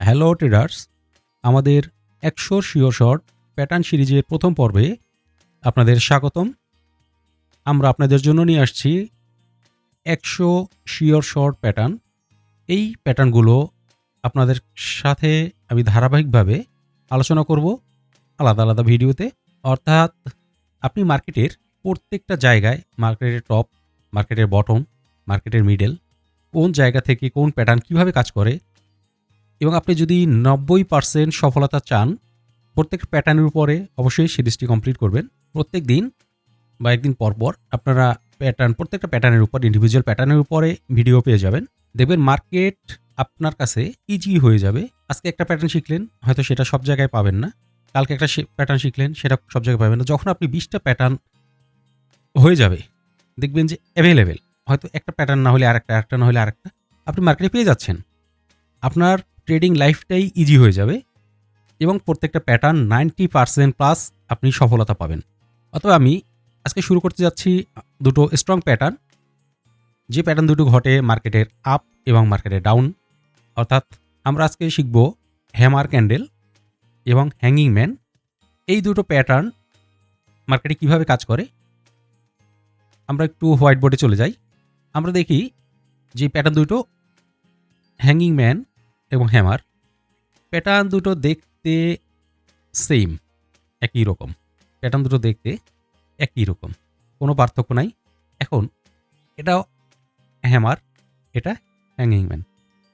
Hello traders আমাদের একশো sure short pattern সিরিজের প্রথম পর্বে আপনাদের স্বাগতম। আমরা আপনাদের জন্য নিয়ে আসছি একশো শিওর শর্ট প্যাটার্ন। এই প্যাটার্নগুলো আপনাদের সাথে আমি ধারাবাহিকভাবে আলোচনা করব আলাদা আলাদা ভিডিওতে। অর্থাৎ আপনি মার্কেটের প্রত্যেকটা জায়গায়, মার্কেটের টপ, মার্কেটের বটম, মার্কেটের মিডল, কোন জায়গা থেকে কোন প্যাটার্ন কীভাবে কাজ করে এবং আপনি যদি নব্বই পার্সেন্ট সফলতা চান, প্রত্যেক প্যাটার্নের উপরে অবশ্যই সিরিজটি কমপ্লিট করবেন। প্রত্যেক দিন বা একদিন পর পর আপনারা প্যাটার্ন প্রত্যেকটা প্যাটার্নের উপর ইন্ডিভিজুয়াল প্যাটার্নের উপরে ভিডিও পেয়ে যাবেন। দেখবেন মার্কেট আপনার কাছে ইজি হয়ে যাবে। আজকে একটা প্যাটার্ন শিখলেন, হয়তো সেটা সব জায়গায় পাবেন না। কালকে একটা প্যাটার্ন শিখলেন, সেটা সব জায়গায় পাবেন না। যখন আপনি বিশটা প্যাটার্ন হয়ে যাবে, দেখবেন যে অ্যাভেলেবেল হয়তো একটা প্যাটার্ন না হলে আরেকটা আরেকটা না হলে আরেকটা, আপনি মার্কেটে পেয়ে যাচ্ছেন। আপনার ট্রেডিং লাইফটাই ইজি হয়ে যাবে এবং প্রত্যেকটা প্যাটার্ন নাইনটি পার্সেন্ট প্লাস আপনি সফলতা পাবেন। অথবা আমি আজকে শুরু করতে যাচ্ছি দুটো স্ট্রং প্যাটার্ন যে প্যাটার্ন দুটো ঘটে মার্কেটের আপ এবং মার্কেটের ডাউন অর্থাৎ আমরা আজকে শিখব হ্যামার ক্যান্ডেল এবং হ্যাঙ্গিং ম্যান এই দুটো প্যাটার্ন মার্কেটে কীভাবে কাজ করে? আমরা একটু হোয়াইট বোর্ডে চলে যাই। আমরা দেখি যে প্যাটার্ন দুটো হ্যাঙ্গিং ম্যান এবং হ্যামার, প্যাটার্ন দুটো দেখতে সেম একই রকম। প্যাটার্ন দুটো দেখতে একই রকম, কোনো পার্থক্য নাই। এখন এটা হ্যামার, এটা হ্যাঙ্গিং ম্যান।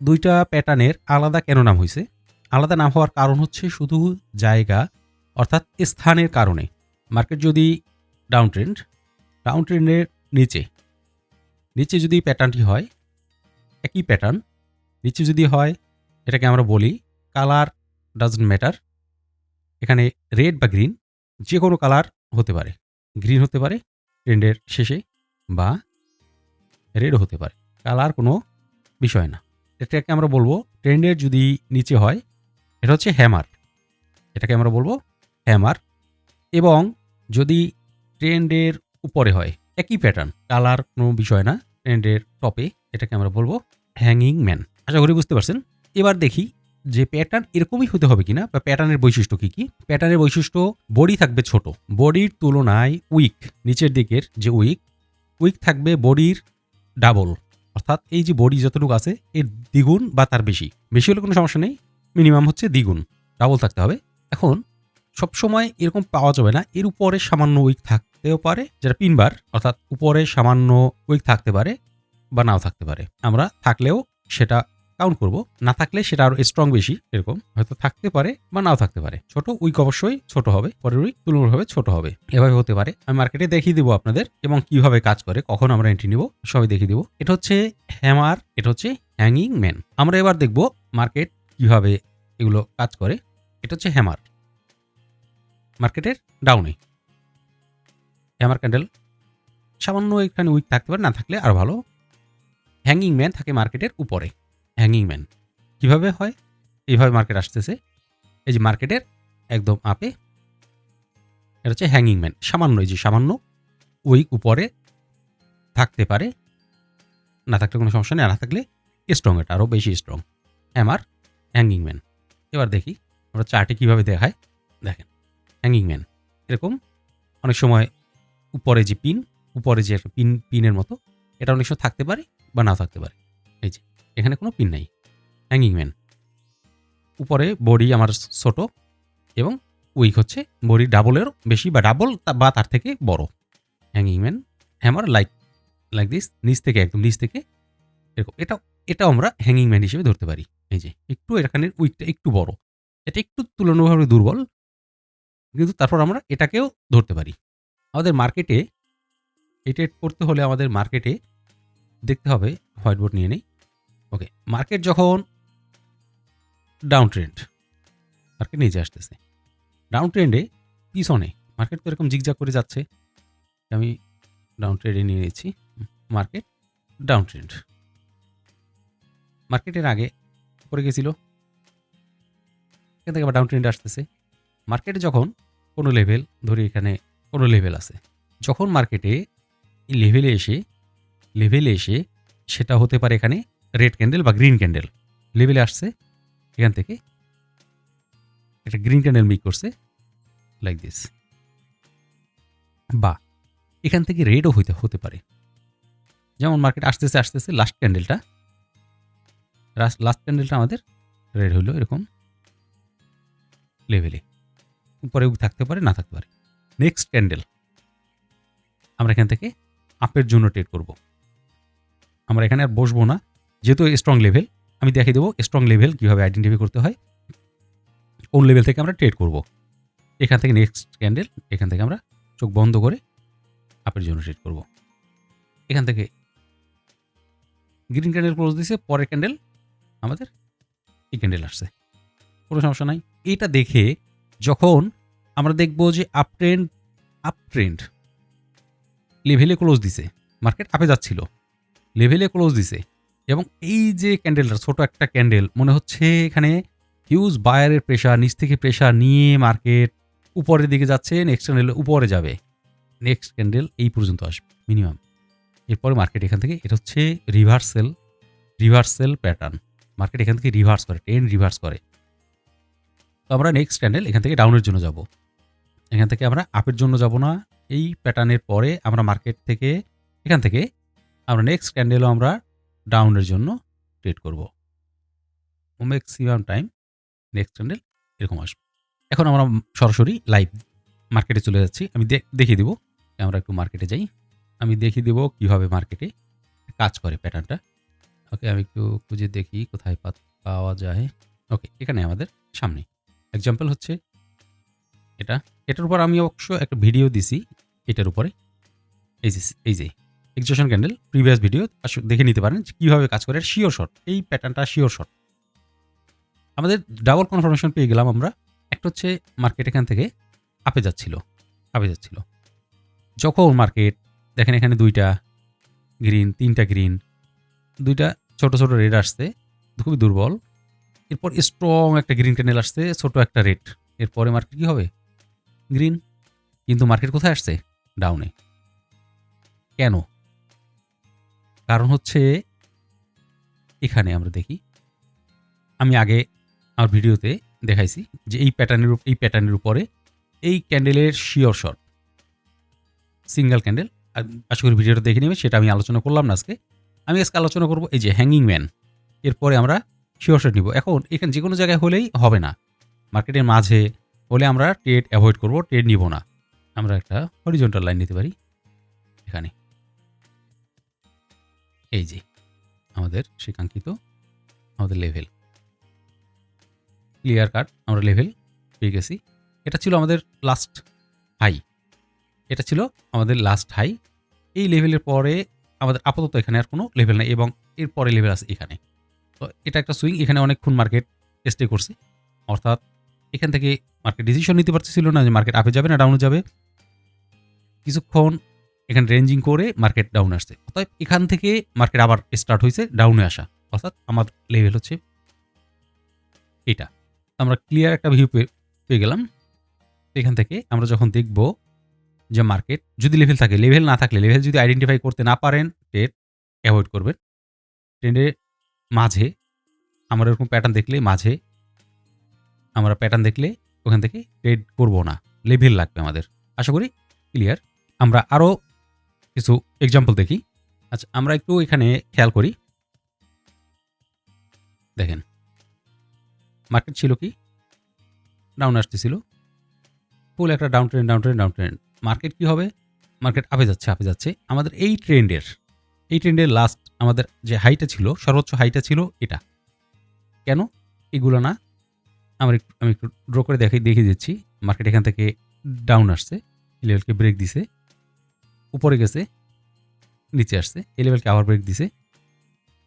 দুইটা প্যাটার্নের আলাদা কেন নাম হয়েছে আলাদা নাম হওয়ার কারণ হচ্ছে শুধু জায়গা, অর্থাৎ স্থানের কারণে। মার্কেট যদি ডাউন ট্রেন্ড ডাউন ট্রেন্ডের নিচে নিচে যদি প্যাটার্নটি হয়, একই প্যাটার্ন, নিচে যদি হয় এটাকে আমরা বলি কালার ডাজন্ট ম্যাটার এখানে রেড বা গ্রিন যে কোনো কালার হতে পারে। গ্রিন হতে পারে ট্রেন্ডের শেষে, বা রেড হতে পারে। কালার কোনো বিষয় না। এটাকে আমরা বলব ট্রেন্ডের যদি নিচে হয়, এটা হচ্ছে হ্যামার এটাকে আমরা বলব হ্যামার এবং যদি ট্রেন্ডের উপরে হয়, একই প্যাটার্ন কালার কোনো বিষয় না ট্রেন্ডের টপে এটাকে আমরা বলব হ্যাঙ্গিং ম্যান আশা করি বুঝতে পারছেন? এবার দেখি যে প্যাটার্ন এরকমই হতে হবে কিনা, বা প্যাটার্নের বৈশিষ্ট্য কি কি? প্যাটার্নের বৈশিষ্ট্য বডি থাকবে ছোট। বডির তুলনায় উইক নিচের দিকের যে উইক উইক থাকবে বডির ডাবল অর্থাৎ এই যে বডি যতটুকু আছে, এর দ্বিগুণ বা তার বেশি। বেশি হলে কোনো সমস্যা নেই মিনিমাম হচ্ছে দ্বিগুণ। ডাবল থাকতে হবে। এখন, সবসময় এরকম পাওয়া যাবে না, এর উপরে সামান্য উইক থাকতেও পারে। যেটা পিনবার অর্থাৎ উপরে সামান্য উইক থাকতে পারে, বা নাও থাকতে পারে। আমরা থাকলেও সেটা কাউন্ট করব। না থাকলে সেটা আরও স্ট্রং বেশি, এরকম। হয়তো থাকতে পারে বা নাও থাকতে পারে। ছোট উইক অবশ্যই ছোট হবে, পরের উইক তুলনামূলকভাবে ছোট হবে। এভাবে হতে পারে। আমি মার্কেটে দেখিয়ে দিব আপনাদের এবং কীভাবে কাজ করে, কখন আমরা এন্ট্রি নিব, সবই দেখিয়ে দিব। এটা হচ্ছে হ্যামার এটা হচ্ছে হ্যাঙ্গিং ম্যান আমরা এবার দেখব মার্কেট কীভাবে এগুলো কাজ করে। এটা হচ্ছে হ্যামার মার্কেটের ডাউনে হ্যামার ক্যান্ডেল সামান্য এখানে উইক থাকতে পারে, না থাকলে আর ভালো। হ্যাঙ্গিং ম্যান থাকে মার্কেটের উপরে। হ্যাঙ্গিং ম্যান কীভাবে হয়? এইভাবে মার্কেট আসতেছে। এই যে মার্কেটের একদম আপে এটা হচ্ছে হ্যাঙ্গিং ম্যান সামান্য এই যে সামান্য উইক উপরে থাকতে পারে। না থাকলে কোনো সমস্যা নেই না থাকলে স্ট্রং এটা আরও বেশি স্ট্রং হ্যামার হ্যাঙ্গিং ম্যান এবার দেখি আমরা চার্টে কীভাবে দেখায়। দেখেন হ্যাঙ্গিং ম্যান এরকম অনেক সময় উপরে যে পিন উপরে যে একটা পিন পিনের মতো, এটা অনেক সময় থাকতে পারে বা না থাকতে পারে। এই যে এখানে কোনো পিন নাই। হ্যাঙ্গিং ম্যান উপরে বডি আমার ছোট এবং উইক হচ্ছে। বডি ডাবলের বেশি বা ডাবল বা তার থেকে বড়। Hanging man hammer like like this নিচ থেকে একদম নিচ থেকে। এরকম এটা এটাও আমরা হ্যাঙ্গিং ম্যান হিসেবে ধরতে পারি। এই যে, একটু এখানের উইকটা একটু বড়। এটা একটু তুলনাভাবে দুর্বল, কিন্তু তারপর আমরা এটাকেও ধরতে পারি। আমাদের মার্কেটে এটা করতে হলে আমাদের মার্কেটে দেখতে হবে হোয়াইট বোর্ড নিয়ে নেই। ওকে মার্কেট যখন ডাউন ট্রেন্ড মার্কেট নিচে আসতেছে। ডাউন ট্রেন্ডে পিছনে মার্কেট তো এরকম জিগজাগ করে যাচ্ছে। আমি ডাউন ট্রেন্ডে নিয়ে নিয়েছি। মার্কেট ডাউন ট্রেন্ড মার্কেটের আগে পড়ে গেছিল। এখান থেকে আবার ডাউন ট্রেন্ড আসতেছে মার্কেটে যখন কোনো লেভেল ধরি এখানে কোনো লেভেল আছে, যখন মার্কেটে লেভেলে এসে লেভেলে এসে সেটা হতে পারে এখানে রেড ক্যান্ডেল বা গ্রিন ক্যান্ডেল লেভেলে আসছে, এখান থেকে একটা গ্রিন ক্যান্ডেল মেক করছে লাইক দিস বা এখান থেকে রেডও হইতে, হতে পারে। যেমন মার্কেট আসতেছে আসতেছে লাস্ট ক্যান্ডেলটা লাস্ট ক্যান্ডেলটা আমাদের রেড হইল এরকম লেভেলে পরে থাকতে পারে, না থাকতে পারে। নেক্সট ক্যান্ডেল আমরা এখান থেকে আপের জন্য ট্রেড করব। আমরা এখানে আর বসবো না। যেহেতু স্ট্রং লেভেল আমি দেখিয়ে দেবো স্ট্রং লেভেল কীভাবে আইডেন্টিফাই করতে হয়। কোন লেভেল থেকে আমরা ট্রেড করব। এখান থেকে নেক্সট ক্যান্ডেল এখান থেকে আমরা চোখ বন্ধ করে আপের জন্য ট্রেড করব। এখান থেকে গ্রিন ক্যান্ডেল ক্লোজ দিছে, পরের ক্যান্ডেল আমাদের এই ক্যান্ডেল আসছে। কোনো সমস্যা নাই। এটা দেখে যখন আমরা দেখব যে আপ ট্রেন্ড আপ ট্রেন্ড লেভেলে ক্লোজ দিছে মার্কেট আপে যাচ্ছিল। লেভেলে ক্লোজ দিছে। এবং এই যে ক্যান্ডেলটা ছোট একটা ক্যান্ডেল মনে হচ্ছে এখানে হিউজ বায়ারের প্রেশার নিচ থেকে প্রেশার নিয়ে মার্কেট উপরের দিকে যাচ্ছে নেক্সট ক্যান্ডেল উপরে যাবে। নেক্সট ক্যান্ডেল এই পর্যন্ত আসবে মিনিমাম এরপরে মার্কেট এখান থেকে, এটা হচ্ছে রিভার্সেল রিভার্সেল প্যাটার্ন মার্কেট এখান থেকে রিভার্স করে ট্রেন রিভার্স করে। তো আমরা নেক্সট ক্যান্ডেল এখান থেকে ডাউনের জন্য যাব। এখান থেকে আমরা আপের জন্য যাব না, এই প্যাটার্নের পরে আমরা মার্কেট থেকে, এখান থেকে আমরা নেক্সট ক্যান্ডেলও আমরা ডাউনের জন্য ট্রেড করব। ম্যাক্সিমাম টাইম নেক্সট ক্যান্ডেল এরকম আসবে। এখন আমরা সরাসরি লাইভ মার্কেটে চলে যাচ্ছি। আমি দেখিয়ে দিব, আমরা একটু মার্কেটে যাই। আমি দেখিয়ে দেবো কীভাবে মার্কেটে কাজ করে প্যাটার্নটা ওকে আমি একটু খুঁজে দেখি কোথায় পাওয়া যায়। ওকে এখানে আমাদের সামনে। এক্সাম্পল হচ্ছে এটা। এটার উপর আমি অবশ্য একটা ভিডিও দিছি, এটার উপরে। এই যে এই যে। এক্সেশন ক্যান্ডেল প্রিভিয়াস ভিডিও দেখে নিতে পারেন কীভাবে কাজ করে শিওর শট এই প্যাটার্নটা শিওর শট আমাদের ডাবল কনফার্মেশন পেয়ে গেলাম আমরা, একটা হচ্ছে মার্কেট এখান থেকে আপে যাচ্ছিল আপে যাচ্ছিল। যখন মার্কেট দেখেন এখানে দুইটা গ্রিন তিনটা গ্রিন দুইটা ছোট ছোট রেড আসছে, খুবই দুর্বল। এরপর স্ট্রং একটা গ্রিন ক্যান্ডেল আসছে, ছোট একটা রেড এরপরে মার্কেট কী হবে? গ্রিন কিন্তু মার্কেট কোথায় আসছে? ডাউনে কেন? কারণ হচ্ছে এখানে আমরা দেখি, আমি আগে আমার ভিডিওতে দেখাইছি যে এই প্যাটার্নের এই প্যাটার্নের উপরে এই ক্যান্ডেলের শিওর শট সিঙ্গেল ক্যান্ডেল আশা করি ভিডিওটা দেখে নেবে সেটা আমি আলোচনা করলাম না আজকে। আমি আজকে আলোচনা করব এই যে হ্যাঙ্গিং ম্যান এরপরে আমরা শিওর শট নিব। এখন এখানে যে কোনো জায়গায় হলেই হবে না। মার্কেটের মাঝে হলে আমরা ট্রেড অ্যাভয়েড করব ট্রেড নিব না। আমরা একটা হরিজন্টাল লাইন নিতে পারি, এখানে। এই যে, আমাদের সেই কাঙ্ক্ষিত আমাদের লেভেল ক্লিয়ার কাট আমরা লেভেল পেয়ে গেছি। এটা ছিল আমাদের লাস্ট হাই এটা ছিল আমাদের লাস্ট হাই এই লেভেলের পরে আমাদের আপাতত এখানে আর কোনো লেভেল নাই এবং এর পরে লেভেল আছে এখানে। তো এটা একটা সুইং এখানে অনেকক্ষণ মার্কেট স্টে করছে। অর্থাৎ এখান থেকে মার্কেট ডিসিশন নিতে পারতেছিল না যে মার্কেট আপে যাবে না ডাউনে যাবে। কিছুক্ষণ এখানে রেঞ্জিং করে মার্কেট ডাউন আসছে। অর্থাৎ এখান থেকে মার্কেট আবার স্টার্ট হয়েছে ডাউনে আসা। অর্থাৎ আমার লেভেল হচ্ছে এটা। আমরা ক্লিয়ার একটা ভিউ পেয়ে গেলাম। এখান থেকে আমরা যখন দেখব যে মার্কেট যদি লেভেল থাকে লেভেল না থাকলে লেভেল যদি আইডেন্টিফাই করতে না পারেন ট্রেড অ্যাভয়েড করবেন। ট্রেন্ডের মাঝে আমরা এরকম প্যাটার্ন দেখলে মাঝে আমরা প্যাটার্ন দেখলে ওখান থেকে ট্রেড করব না। লেভেল লাগবে আমাদের। আশা করি ক্লিয়ার আমরা আরও কিছু এক্সাম্পল দেখি। আচ্ছা আমরা একটু এখানে খেয়াল করি। দেখেন। মার্কেট ছিল কি? ডাউন আসতেছিল। ফুল একটা down trend down trend down trend market কি হবে? মার্কেট আপে যাচ্ছে আপে যাচ্ছে। আমাদের এই ট্রেন্ডের এই ট্রেন্ডের লাস্ট আমাদের যে হাইটা ছিল, সর্বোচ্চ হাইটা ছিল এটা। কেন? এগুলো না, আমার একটু, আমি একটু ড্র করে দেখাই দেখিয়ে দিচ্ছি। মার্কেট এখান থেকে ডাউন আসছে। লেভেলকে ব্রেক দিছে। উপরে গেছে, নিচে আসছে, এই লেভেলকে আবার ব্রেক দিছে,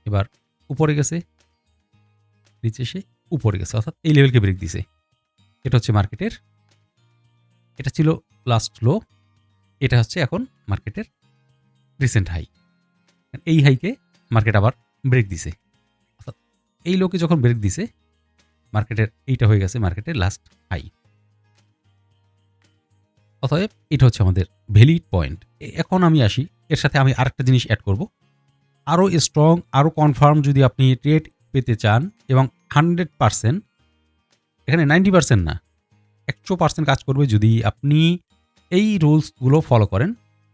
এবার উপরে গেছে, নিচে এসে উপরে গেছে, অর্থাৎ এই লেভেলকে ব্রেক দিছে। এটা হচ্ছে মার্কেটের এটা ছিল লাস্ট লো এটা হচ্ছে এখন মার্কেটের রিসেন্ট হাই এই হাইকে মার্কেট আবার ব্রেক দিছে। অর্থাৎ এই লোকে যখন ব্রেক দিছে মার্কেটের এইটা হয়ে গেছে মার্কেটের লাস্ট হাই অতএব এটা হচ্ছে আমাদের ভ্যালিড পয়েন্ট এখন আমি আসি। এর সাথে আমি আরেকটা জিনিস অ্যাড করব। আরও স্ট্রং আরও কনফার্ম যদি আপনি ট্রেড পেতে চান এবং হান্ড্রেড পারসেন্ট এখানে নাইনটি পারসেন্ট না, একশো পার্সেন্ট কাজ করবে যদি আপনি এই রুলসগুলো ফলো করেন।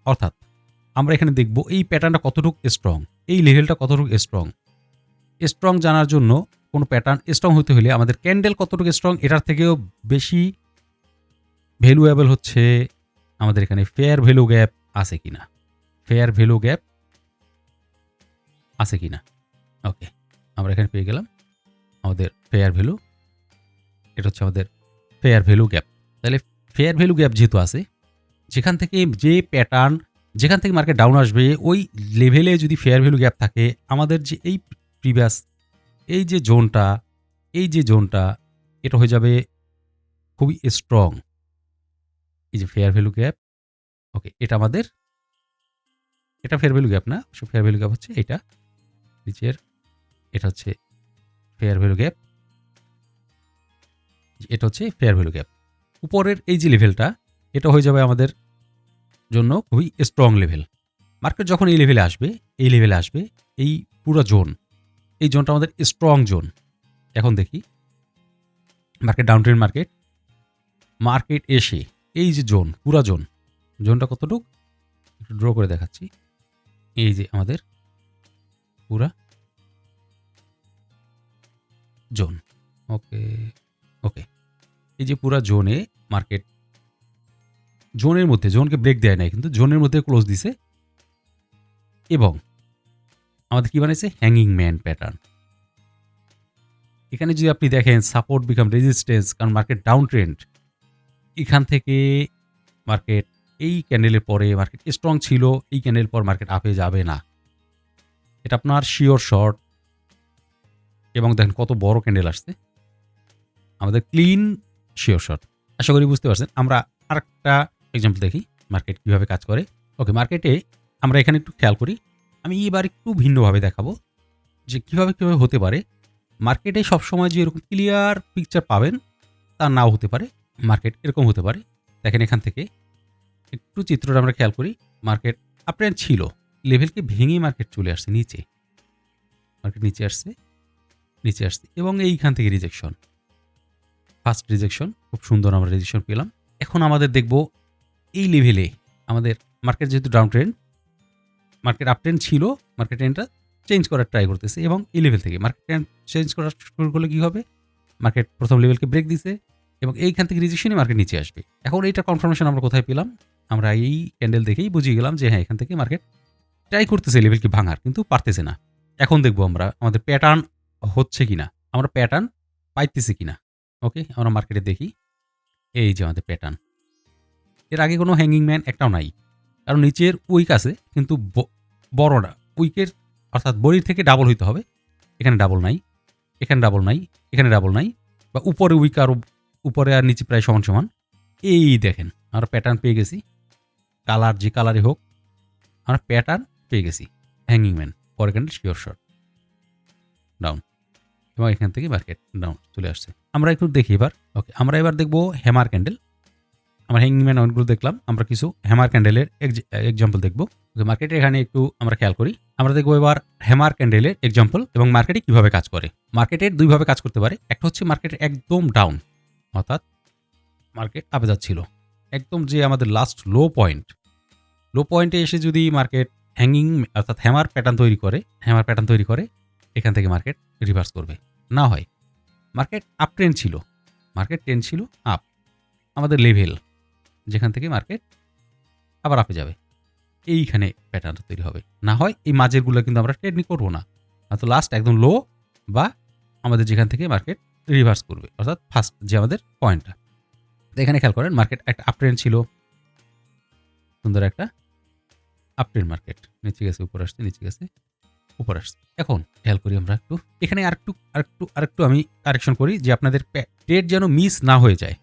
অর্থাৎ আমরা এখানে দেখব এই প্যাটার্নটা কতটুকু স্ট্রং এই লেভেলটা কতটুকু স্ট্রং স্ট্রং জানার জন্য কোনো প্যাটার্ন স্ট্রং হতে হলে আমাদের ক্যান্ডেল কতটুকু স্ট্রং এটার থেকেও বেশি ভ্যালুয়েবল হচ্ছে আমাদের এখানে ফেয়ার ভ্যালু গ্যাপ আছে কি না ফেয়ার ভ্যালু গ্যাপ আছে কি না ওকে আমরা এখানে পেয়ে গেলাম আমাদের ফেয়ার ভ্যালু এটা হচ্ছে আমাদের ফেয়ার ভ্যালু গ্যাপ তাহলে ফেয়ার ভ্যালু গ্যাপ যেহেতু আছে, যেখান থেকে যে প্যাটার্ন যেখান থেকে মার্কেট ডাউন আসবে, ওই লেভেলে যদি ফেয়ার ভ্যালু গ্যাপ থাকে, আমাদের যে এই প্রিভিয়াস এই যে জোনটা এই যে জোনটা এটা হয়ে যাবে খুবই স্ট্রং এই যে ফেয়ার ভ্যালু গ্যাপ ওকে এটা আমাদের, এটা ফেয়ার ভ্যালু গ্যাপ না ফেয়ার ভ্যালু গ্যাপ হচ্ছে এটা, নিচের, এটা হচ্ছে ফেয়ার ভ্যালু গ্যাপ এটা হচ্ছে ফেয়ার ভ্যালু গ্যাপ উপরের এই যে লেভেলটা এটা হয়ে যাবে আমাদের জন্য খুবই স্ট্রং লেভেল মার্কেট যখন এই লেভেলে আসবে, এই লেভেলে আসবে, এই পুরো জোন এই জোনটা আমাদের স্ট্রং জোন এখন দেখি market down trend market market এসে এই যে জোন, পুরা জোন, জোনটা কতটুক? একটু ড্র করে দেখাচ্ছি। এই যে আমাদের পুরা জোন। ওকে ওকে। এই যে পুরা জোনে মার্কেট, জোনের মধ্যে, জোনকে ব্রেক দেয় নাই, কিন্তু জোনের মধ্যে ক্লোজ দিছে। এবং আমাদের কি বানাইছে? হ্যাঙ্গিং ম্যান প্যাটার্ন এখানে যদি আপনি দেখেন সাপোর্ট বিকাম রেজিস্ট্যান্স কারণ মার্কেট ডাউন ট্রেন্ড এখান থেকে মার্কেট এই ক্যান্ডেলের পরে মার্কেট স্ট্রং ছিল, এই ক্যান্ডেল পর মার্কেট আপে যাবে না। এটা আপনার শিওর শর্ট এবং দেখেন কত বড় ক্যান্ডেল আসছে। আমাদের ক্লিন শিওর শর্ট আশা করি বুঝতে পারছেন, আমরা আরেকটা এক্সাম্পল দেখি মার্কেট কীভাবে কাজ করে। ওকে মার্কেটে আমরা এখানে একটু খেয়াল করি, আমি এবার একটু ভিন্নভাবে দেখাবো যে কীভাবে কীভাবে হতে পারে। মার্কেটে সবসময় যে এরকম ক্লিয়ার পিকচার পাবেন, তা নাও হতে পারে। মার্কেট এরকম হতে পারে। দেখেন এখান থেকে একটু চিত্রটা আমরা খেয়াল করি মার্কেট আপনার ছিল লেভেলকে ভেঙে মার্কেট চলে আসছে নিচে। মার্কেট নিচে আসছে নিচে আসছে এবং এইখান থেকে রিজেকশন ফার্স্ট রিজেকশন খুব সুন্দর আমরা রিজেকশন পেলাম। এখন আমাদের দেখব এই লেভেলে আমাদের মার্কেট যেহেতু down trend market up trend ছিল মার্কেট ট্রেন্ডটা চেঞ্জ করার ট্রাই করতেছে এবং এই লেভেল থেকে মার্কেট ট্রেন্ড চেঞ্জ করা শুরু করলে কী হবে? মার্কেট প্রথম লেভেলকে ব্রেক দিছে এবং এইখান থেকে রিজেকশনে মার্কেট নিচে আসবে। এখন এইটা কনফার্মেশন আমরা কোথায় পেলাম? আমরা এই ক্যান্ডেল দেখেই বুঝিয়ে গেলাম যে হ্যাঁ এখান থেকে মার্কেট ট্রাই করতেছে লেভেলকে ভাঙার, কিন্তু পারতেছে না। এখন দেখব আমরা, আমাদের প্যাটার্ন হচ্ছে কিনা, আমরা প্যাটার্ন পাইতেছি কিনা। ওকে আমরা মার্কেটে দেখি। এই যে আমাদের প্যাটার্ন এর আগে কোনো হ্যাঙ্গিং ম্যান একটাও নাই। কারণ নিচের উইক আছে, কিন্তু বড় না উইকের অর্থাৎ বড়ির থেকে ডাবল হইতে হবে। এখানে ডাবল নাই, এখানে ডাবল নাই, এখানে ডাবল নাই, বা উপরে উইক আর উপরে আর নিচে প্রায় সমান সমান। এই দেখেন, আমরা প্যাটার্ন পেয়ে গেছি। কালার যে কালারে হোক, আমরা প্যাটার্ন পেয়ে গেছি। হ্যাঙ্গিং ম্যান পরে ক্যান্ডেল শিওর শর্ট ডাউন এবং এখান থেকে মার্কেট ডাউন চলে আসছে। আমরা একটু দেখি এবার। ওকে আমরা এবার দেখব হ্যামার ক্যান্ডেল আমরা হ্যাঙ্গিং ম্যান অনেকগুলো দেখলাম। আমরা কিছু হ্যামার ক্যান্ডেলের এক্সাম্পল দেখব। মার্কেটে এখানে একটু আমরা খেয়াল করি। আমরা দেখব এবার হ্যামার ক্যান্ডেলের এক্সাম্পল এবং মার্কেটে কীভাবে কাজ করে। মার্কেটের দুইভাবে কাজ করতে পারে। একটা হচ্ছে মার্কেটের একদম ডাউন অর্থাৎ মার্কেট আপে যাচ্ছিল। একদম যে আমাদের লাস্ট লো পয়েন্ট লো পয়েন্টে এসে যদি মার্কেট হ্যাঙ্গিং অর্থাৎ হ্যামার প্যাটার্ন তৈরি করে হ্যামার প্যাটার্ন তৈরি করে, এখান থেকে মার্কেট রিভার্স করবে। না হয় মার্কেট আপ ট্রেন্ড ছিল মার্কেট ট্রেন্ড ছিল আপ আমাদের লেভেল যেখান থেকে মার্কেট আবার আপে যাবে। এইখানে প্যাটার্নটা তৈরি হবে। না হয় এই মাঝেরগুলো কিন্তু আমরা ট্রেড করব না তো লাস্ট একদম লো বা আমাদের যেখান থেকে মার্কেট রিভার্স করবে, অর্থাৎ ফার্স্ট যে আমাদের পয়েন্টটা এখানে খেয়াল করেন মার্কেট একটা আপ ট্রেন্ড ছিল। সুন্দর একটা আপ ট্রেন্ড মার্কেট নিচে গেছে, উপর আসছে, নিচে গেছে, উপর আসছে। এখন খেয়াল করি আমরা একটু, এখানে আরেকটু আরেকটু আরেকটু আমি কারেকশন করি যে আপনাদের ট্রেড যেন মিস না হয়ে যায়,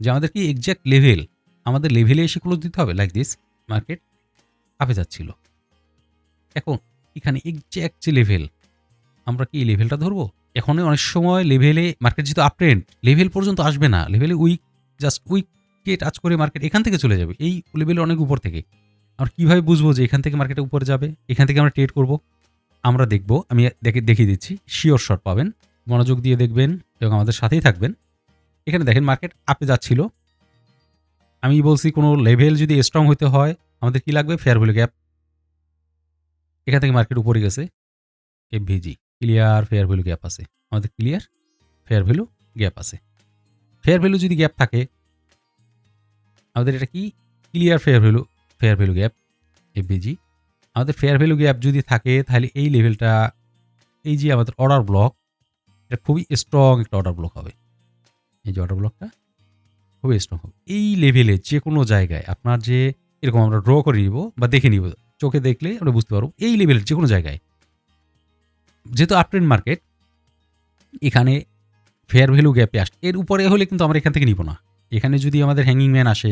যে আমাদের কি এক্স্যাক্ট লেভেল আমাদের লেভেলে এসে ক্লোজ দিতে হবে? লাইক দিস মার্কেট আপে যাচ্ছিল। এখন এখানে এক্স্যাক্ট যে লেভেল আমরা কি এই লেভেলটা ধরবো? এখন অনেক সময় লেভেলে মার্কেট যেহেতু আপ ট্রেন্ড লেভেল পর্যন্ত আসবে না। লেভেলে উইক জাস্ট উইককে টাচ করে মার্কেট এখান থেকে চলে যাবে। এই লেভেলে অনেক উপর থেকে। আমরা কীভাবে বুঝব যে এখান থেকে মার্কেটে উপরে যাবে? এখান থেকে আমরা ট্রেড করব? আমরা দেখব। আমি দেখে, দেখিয়ে দিচ্ছি। শিওর শট পাবেন। মনোযোগ দিয়ে দেখবেন এবং আমাদের সাথেই থাকবেন। এখানে দেখেন মার্কেট আপে যাচ্ছিল। আমি বলছি কোনো লেভেল যদি স্ট্রং হইতে হয়, আমাদের কি লাগবে? ফেয়ার ভ্যালু গ্যাপ এখান থেকে মার্কেট উপরে গেছে। FVG clear fair value gap আছে। আমাদের ক্লিয়ার ফেয়ার ভ্যালু গ্যাপ আছে। ফেয়ার ভ্যালু যদি গ্যাপ থাকে, আমাদের এটা কি? Clear fair value fair value gap FVG আমাদের ফেয়ার ভ্যালু গ্যাপ যদি থাকে, তাহলে এই লেভেলটা এই যে আমাদের অর্ডার ব্লক এটা খুবই স্ট্রং একটা অর্ডার ব্লক হবে। এই যে অর্ডার ব্লকটা খুবই স্ট্রং হবে। এই লেভেলে যে কোনো জায়গায় আপনার যে, এরকম আমরা ড্র করে নিব বা দেখে নিব, চোখে দেখলে আমরা বুঝতে পারব, এই লেভেলের যে কোনো জায়গায় যেহেতু আপট্রেন্ড মার্কেট এখানে ফেয়ার ভ্যালু গ্যাপে আসে এর উপরে হলে কিন্তু আমরা এখান থেকে নিব না। এখানে যদি আমাদের হ্যাঙ্গিং ম্যান আসে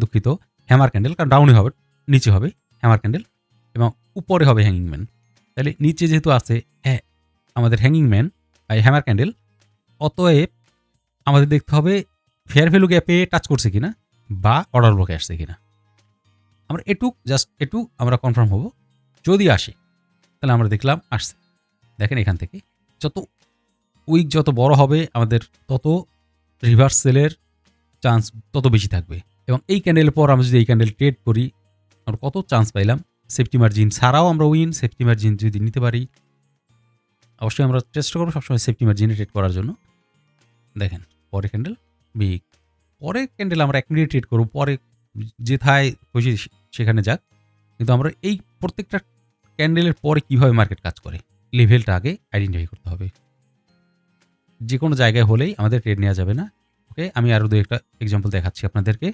দুঃখিত হ্যামার ক্যান্ডেল কারণ ডাউনে হবে, নিচে হবে হ্যামার ক্যান্ডেল এবং উপরে হবে হ্যাঙ্গিং ম্যান তাহলে নিচে যেহেতু আছে হ্যাঁ আমাদের হ্যাঙ্গিং ম্যান বা হ্যামার ক্যান্ডেল অতএব আমাদের দেখতে হবে ফেয়ার ভ্যালু গ্যাপে টাচ করছে কিনা, বা অর্ডার ব্লকে আসছে কিনা। আমরা এটুক জাস্ট এটুক আমরা কনফার্ম হব। যদি আসে, তাহলে আমরা দেখলাম, আসছে। দেখেন এখান থেকে, যত উইক যত বড় হবে, আমাদের তত রিভার্স সেলের চান্স তত বেশি থাকবে। এবং এই ক্যান্ডেলের পর আমরা যদি এই ক্যান্ডেল ট্রেড করি, আমরা কত চান্স পাইলাম? সেফটি মার্জিন ছাড়াও আমরা উইন সেফটি মার্জিন যদি নিতে পারি, অবশ্যই আমরা চেষ্টা করব সবসময় সেফটি মার্জিনে ট্রেড করার জন্য। দেখেন পরে ক্যান্ডেল বিগ পরে ক্যান্ডেল আমরা এক মিনিট ট্রেড করব, পরে যেথায় খুশি সেখানে যাক। কিন্তু আমরা এই প্রত্যেকটা ক্যান্ডেলের পরে কীভাবে মার্কেট কাজ করে? লেভেলটা আগে আইডেন্টিফাই করতে হবে। যে কোনো জায়গায় হলেই আমাদের ট্রেড নেওয়া যাবে না ওকে আমি আরও দু একটা এক্সাম্পল দেখাচ্ছি আপনাদেরকে।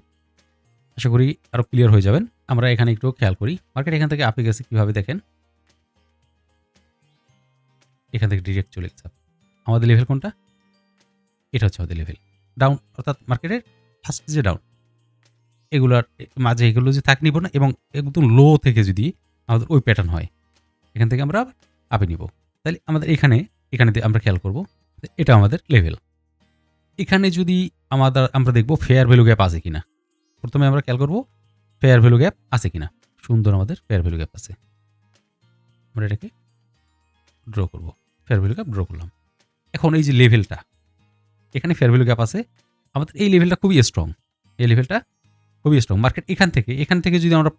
আশা করি আরও ক্লিয়ার হয়ে যাবেন। আমরা এখানে একটু খেয়াল করি। মার্কেট এখান থেকে আপে গেছে কীভাবে দেখেন? এখান থেকে ডিরেক্ট চলে গেছে। আমাদের লেভেল কোনটা? এটা হচ্ছে আমাদের লেভেল ডাউন অর্থাৎ মার্কেটের ফার্স্ট যে ডাউন এগুলার মাঝে এগুলো যে থাক নিব না এবং একদম লো থেকে যদি আমাদের ওই প্যাটার্ন হয়, এখান থেকে আমরা আপে নিব। তাহলে আমাদের এখানে এখানে আমরা খেয়াল করব এটা আমাদের লেভেল এখানে যদি আমাদের, আমরা দেখব ফেয়ার ভ্যালু গ্যাপ আছে কিনা। প্রথমে আমরা খেয়াল করব ফেয়ার ভ্যালু গ্যাপ আছে কিনা। সুন্দর আমাদের ফেয়ার ভ্যালু গ্যাপ আছে। আমরা এটাকে ড্র করব। ফেয়ার ভ্যালু গ্যাপ ড্র করলাম। এখন এই যে লেভেলটা এখানে ফেয়ার ভ্যালু গ্যাপ আছে। আমাদের এই লেভেলটা খুবই স্ট্রং এই লেভেলটা খুবই স্ট্রং মার্কেট এখান থেকে এখান থেকে যদি আমরা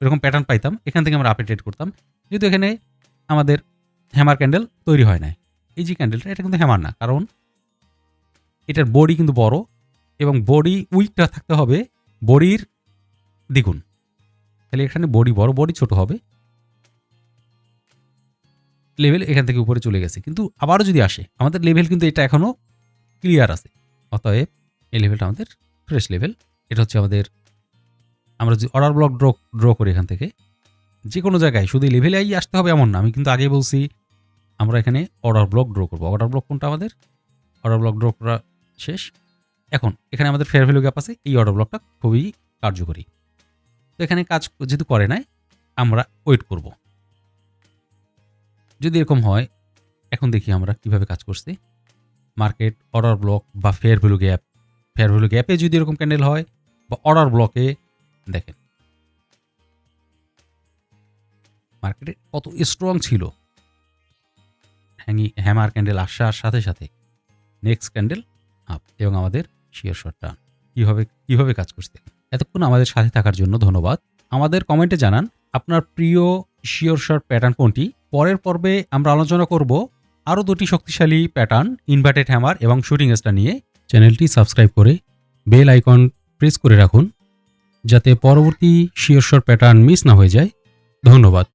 এরকম প্যাটার্ন পাইতাম, এখান থেকে আমরা আপে ট্রেড করতাম। যেহেতু এখানে আমাদের হ্যামার ক্যান্ডেল তৈরি হয় নাই। এই যে ক্যান্ডেলটা, এটা কিন্তু হ্যামার না, কারণ এটার বডি কিন্তু বড় এবং বডি উইকটা থাকতে হবে বডির দ্বিগুণ। তাহলে এখানে বডি বড় বডি ছোট হবে। লেভেল এখান থেকে উপরে চলে গেছে। কিন্তু আবারও যদি আসে, আমাদের লেভেল কিন্তু এটা এখনও ক্লিয়ার আছে। অতএব এই লেভেলটা আমাদের ফ্রেশ লেভেল এটা হচ্ছে আমাদের, আমরা যদি অর্ডার ব্লক ড্র ড্র করি এখান থেকে যে কোনো জায়গায়। শুধু লেভেলেই আসতে হবে এমন না, আমি কিন্তু আগে বলছি আমরা এখানে অর্ডার ব্লক ড্র করব। অর্ডার ব্লক কোনটা আমাদের? অর্ডার ব্লক ড্র করা শেষ। এখন, এখানে আমাদের ফেয়ার ভ্যালু গ্যাপ আছে, এই অর্ডার ব্লকটা খুবই কার্যকরী। তো এখানে কাজ যেহেতু করে নাই, আমরা ওয়েট করব। যদি এরকম হয়, এখন দেখি আমরা কীভাবে কাজ করছি। মার্কেট অর্ডার ব্লক বা fair value gap fair value গ্যাপে যদি এরকম ক্যান্ডেল হয় বা অর্ডার ব্লকে দেখেন। মার্কেটে কত স্ট্রং ছিল। হ্যাঙ্গি হ্যামার ক্যান্ডেল আসার সাথে সাথে নেক্সট ক্যান্ডেল আপ এবং আমাদের শিওর শট টান কীভাবে কীভাবে কাজ করছে এতক্ষণ আমাদের সাথে থাকার জন্য ধন্যবাদ। আমাদের কমেন্টে জানান, আপনার প্রিয় শিওর শট প্যাটার্ন কোনটি? পরের পর্বে আমরা আলোচনা করব আরও দুটি শক্তিশালী প্যাটার্ন ইনভার্টেড হ্যামার এবং শুটিং স্টার নিয়ে। চ্যানেলটি সাবস্ক্রাইব করে বেল আইকন প্রেস করে রাখুন, যাতে পরবর্তী শিওর শট প্যাটার্ন মিস না হয়ে যায়। ধন্যবাদ।